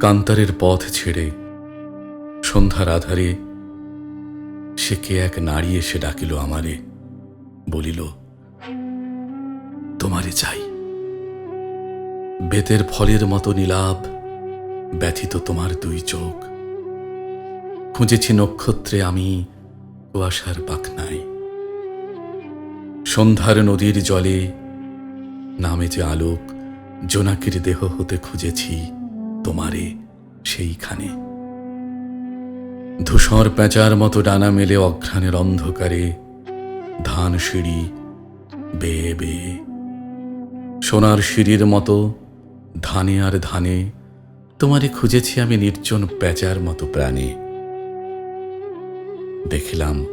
কান্তারের পথ ছেড়ে সন্ধ্যার আধারে সে কে এক নারী এসে ডাকিল আমারে, বলিল, তোমারে চাই। বেতের ফলের মতো নীলাভ ব্যথিত তোমার দুই চোখ। খুঁজেছি নক্ষত্রে আমি কুয়াশার পাখনায়। সন্ধ্যার নদীর জলে নামে যে আলোক জোনাকির দেহ হতে খুঁজেছি তোমারে সেইখানে। ধূসর পেঁচার মতো ডানা মেলে অঘ্রাণের অন্ধকারে ধান সিঁড়ি বেয়ে বেয়ে। সোনার সিঁড়ির মতো ধানে আর ধানে তোমারে খুঁজেছি আমি নির্জন পেঁচার মতো প্রাণে। দেখিলাম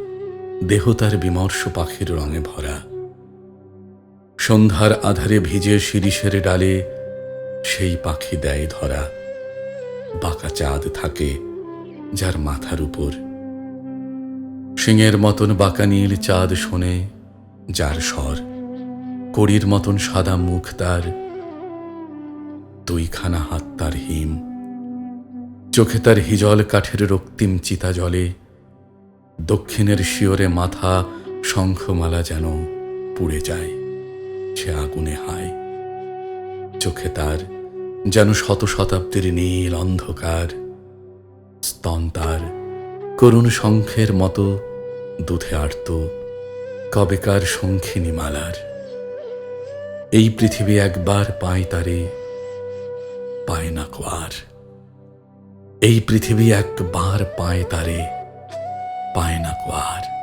দেহ তার বিমর্ষ পাখির রঙে ভরা। সন্ধ্যার আধারে ভিজে শিরিষের ডালে সেই পাখি দেয় ধরা। বাঁকা চাঁদ থাকে যার মাথার উপর। সিংয়ের মতন বাঁকা নীল চাঁদ শোনে যার স্বর। কড়ির মতন সাদা মুখ তার। দুইখানা হাত তার হিম। চোখে তার হিজল কাঠের রক্তিম চিতা জলে। দক্ষিণের শিওরে মাথা শঙ্খমালা যেন পুড়ে যায়। সে আগুনে হায়। চোখে তার যেন শত শতাব্দীর নীল অন্ধকার। স্তন তার করুণ শঙ্খের মতো দুধে আর্ত কবেকার শঙ্খিনী মালার। এই পৃথিবী একবার পায় তারে, পায় না কোয়ার এই পৃথিবী একবার পায় তারে, পায় না কোয়ার